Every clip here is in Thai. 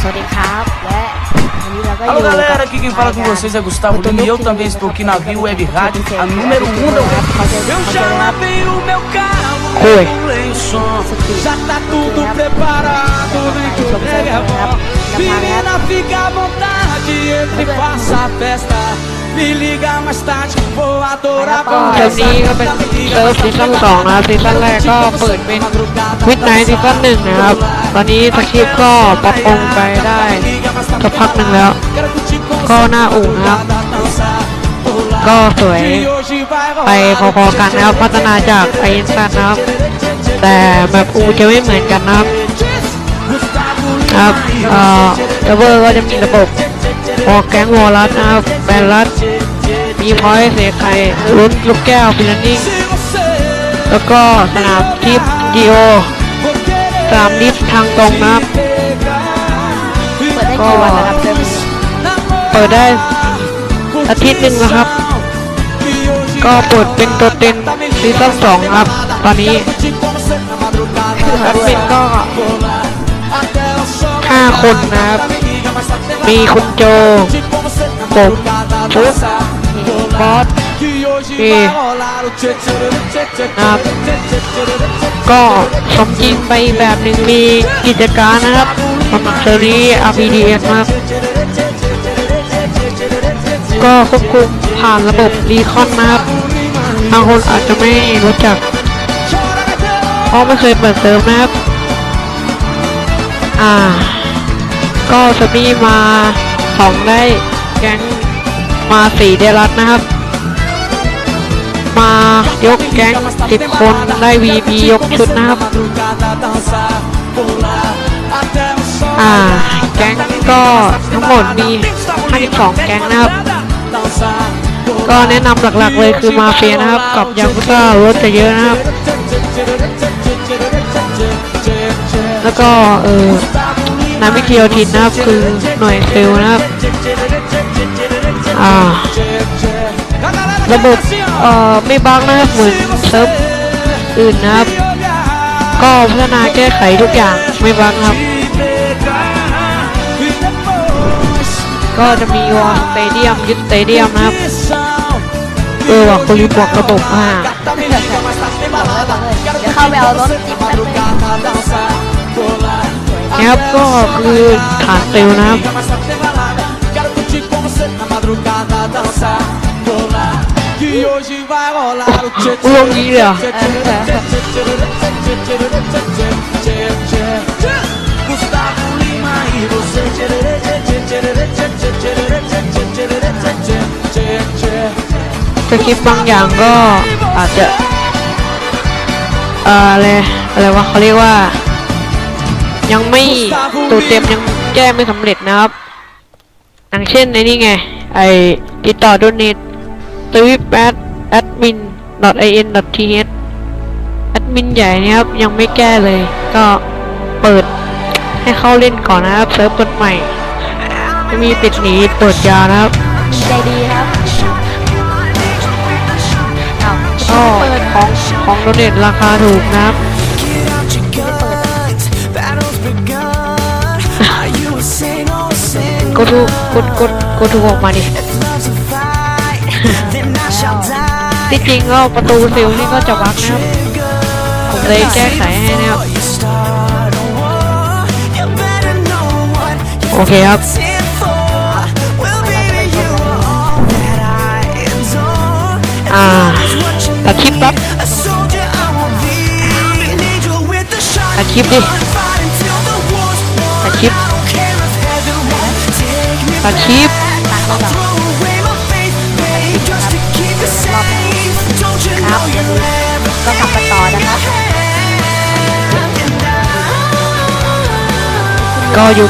สวัสดีครับ และวันนี้เราก็อ Alô ยู่ galera, aqui quem fala com vocês é Gustavo Lima e eu também estou aqui na Viu Web Rádio, a número 1 um da web. Eu já lavei o meu carro, Oi. regulei o som, já tá tudo preparado, vem que o reggae é bom. Menina, fica à vontade, entre e faça a festa. Me liga mais tarde, vou adorar ก็เทอมนี้ก็เป็นเซิร์ฟซีซั่นสองนะครับซีซั่นแรกก็เปิดเป็นวิดไนท์ซีซั่นหนึ่งนะครับ ตอนนี้สคริปต์ก็ปรับปรุงไปได้สักพักหนึ่งแล้ว ก็น่าอุ่นนะครับ ก็สวยไปพอๆกันนะครับ พัฒนาจากไออินสตันนะครับ แต่แบบอูจะไม่เหมือนกันนะครับครับเอ่อเดเวอร์ก็จะมีระบบ พอแก๊งวอลัสนะครับแบนลัสมีพอยต์เสกไข่ลุ้นลูกแก้วฟิลนิ่งแล้วก็สนามทิปจีโอสนามลิฟทางตรงนะครับ เปิดได้กี่วันแล้วครับเทอมเปิดได้อาทิตย์หนึ่งนะครับ ก็เปิดเป็นตัวเต็นซีซั่นสองครับ ตอนนี้แอดมินก็ห้าคนนะครับ มีคุณโจผมฟุ๊กบอสพี่ครับ ก็สมจริงไปแบบหนึ่งมีกิจการนะครับสำหรับเซอรี่ RPDS นะครับ ก็ควบคุมผ่านระบบรีคอนนะครับบางคนอาจจะไม่รู้จักเพราะไม่เคยเปิดเซิร์ฟนะครับ อ่า ก็สมีมาสองได้แก๊งมาสี่เดรัสนะครับ มายกแก๊งสิบคนได้ VP ยกชุดนะครับ อ่า แก๊งก็ทั้งหมดมี52แก๊งนะครับ ก็แนะนำหลักๆเลยคือมาเฟียนะครับ กับยากุซ่ารถจะเยอะนะครับ แล้วก็เออ นามิเคียวทินนะครับ คือหน่วยเซลล์นะครับอ่าระบบเอ่อไม่บังนะครับเหมือนเซิร์ฟอื่นนะครับ ก็พัฒนาแก้ไขทุกอย่างไม่บังครับ ก็จะมีวอลสเตเดียมยึดสเตเดียมนะครับเออว่ะคุณรีบบอกระบบอ่าเลยบอกเลยเดี๋ยวเข้าไปเอารถจิ๊บแป๊บ นะครับก็คือฐานเซลนะครับลงนี้เลยเหรอสคริปต์บางอย่างก็อาจจะเอ่ออะไรอะไรวะเขาเรียกว่า ยังไม่ตัวเต็มยังแก้ไม่สำเร็จนะครับอย่างเช่นในนี่ไง ไอติดต่อโดเนทสวิปแอดแอดมิน .in .th แอดมินใหญ่เนะครับยังไม่แก้เลย ก็เปิดให้เข้าเล่นก่อนนะครับเซิร์ฟเปิดใหม่ไม่มีติดหนีเปิดยาวนะครับใจดีครับเอาก็เปิดของของโดเนทราคาถูกนะครับ กดถูกกดกดกดถูกออกมาดิ ที่จริงก็ประตูซิลนี่ก็จะวักนะครับ ผมเลยแก้ไขให้นะครับโอเคครับอ่าตัดคลิปแป๊บตัดคลิปดิ ตัดคลิปครับก็กลับมาต่อนะครับ ก็อยู่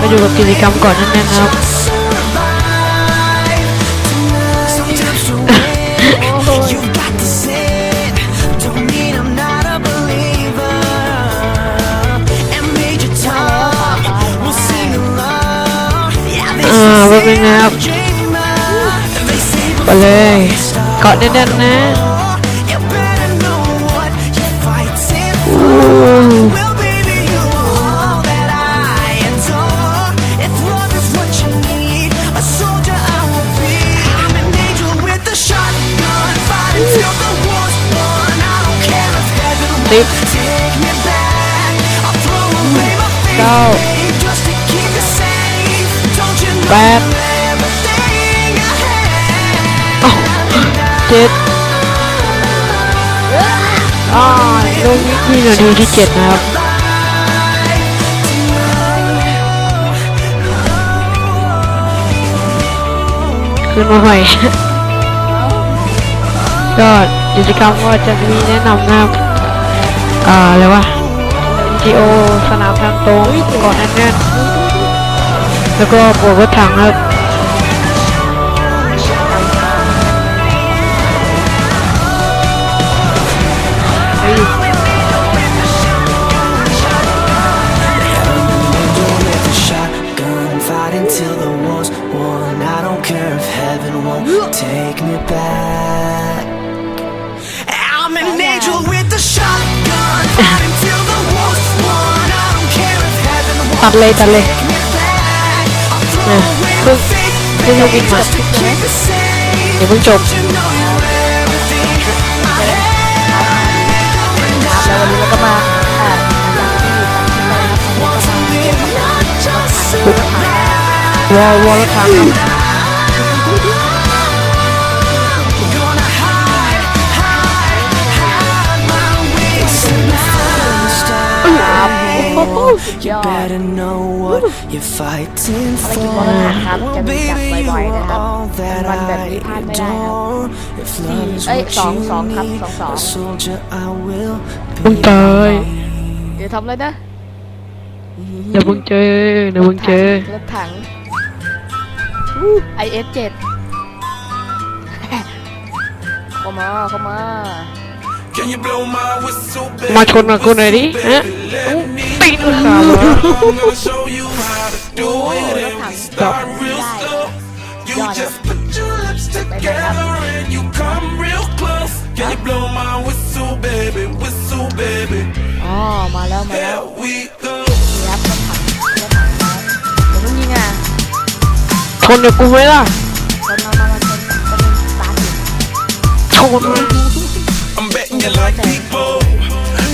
ก็อยู่กับกิจกรรมก่อนนั่นเองนะครับ ไปเลยเกาะแน่นๆนะติด เจ็ดอ่าเรื่องนี้ที่นาทีที่เจ็ดนะครับขึ้นมาใหม่ก็กิจกรรมก็จะมีแนะนำนะครับอ่าอะไรวะจีโอสนามทางตรงก่อนแน่นๆแล้วก็บวกรถถังครับ ตัดเลยตัดเลย take me back. I'll throw เนี่ย away เพิ่ง my faith เพิ่งจะกินมา just to keep it safe. เดี๋ยวเพิ่งจบ You know you're everything I have. ครับแล้ววันนี้เราก็มาอ่าหลังจากที่ตัดสินใจนะครับวันนี้ก็มาเกี่ยวกับวอลวอลรถถัง โอ้โหสุดยอด Better know what you're fighting ภารกิจ for. วันละครับจะมีจัด Baby, บ่อย you ๆนะครับ are all that วันแบบ I นี้พลาดไม่ได้ครับ adore. If love is เอ้ย what สอง you สองครับ need, สองสอง a soldier I will มึง be. เตยเดี๋ยวทำอะไรนะเดี๋ยวมึงเจอเดี๋ยวมึงเจอรถถัง IS7 เข้ามาเข้ามา Can you blow my whistle, baby? มาชนกับกูหน่อยดิฮะ I'm gonna show you how to do it. nó And we thẳng. start real Dài. slow. You Dài just put your lips together and you come real close. Can you blow my whistle, baby? Whistle, baby. อ๋อ มาแล้ว มาแล้ว Here we go. นี่ครับรถถังรถถังครับเดี๋ยวต้องยิงอะชนกับกูไหมล่ะชนมามามาชนชนสตาร์ทอยู่ชนเลย I'm betting you like people.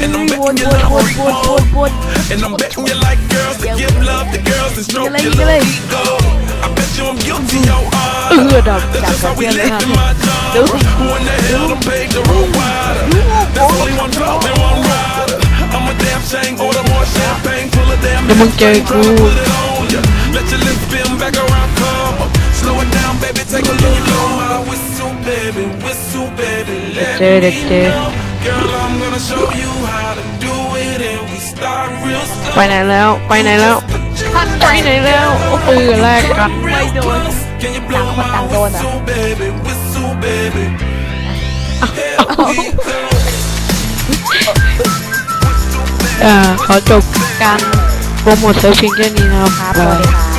And I'm วน betting ว you น like วนวนวน people. วน And I'm betting you like girls to give love to girls and stroke your little ego. I bet you I'm guilty, your honor. That's just how we live in my genre. When the hell to pave the road wider. There's only one club and one rider. I'm a damn shame, order more champagne, full of damn champagne. Try to put it on ya. Let your lips spin back around, come up. Slow it down, baby, take a look. Blow my whistle, baby, whistle, baby, let me know. Girl, I'm gonna show you how. ไปไหนแล้วไปไหนแล้วไปไหนแล้วโอ้ปืนแลกกันไม่โดน Can you blow my Tặng đồn à? whistle, baby, whistle, baby? Here we go. เอ่อขอจบการโปรโมทเซิร์ฟเพียงแค่นี้นะครับครับสวัสดีครับ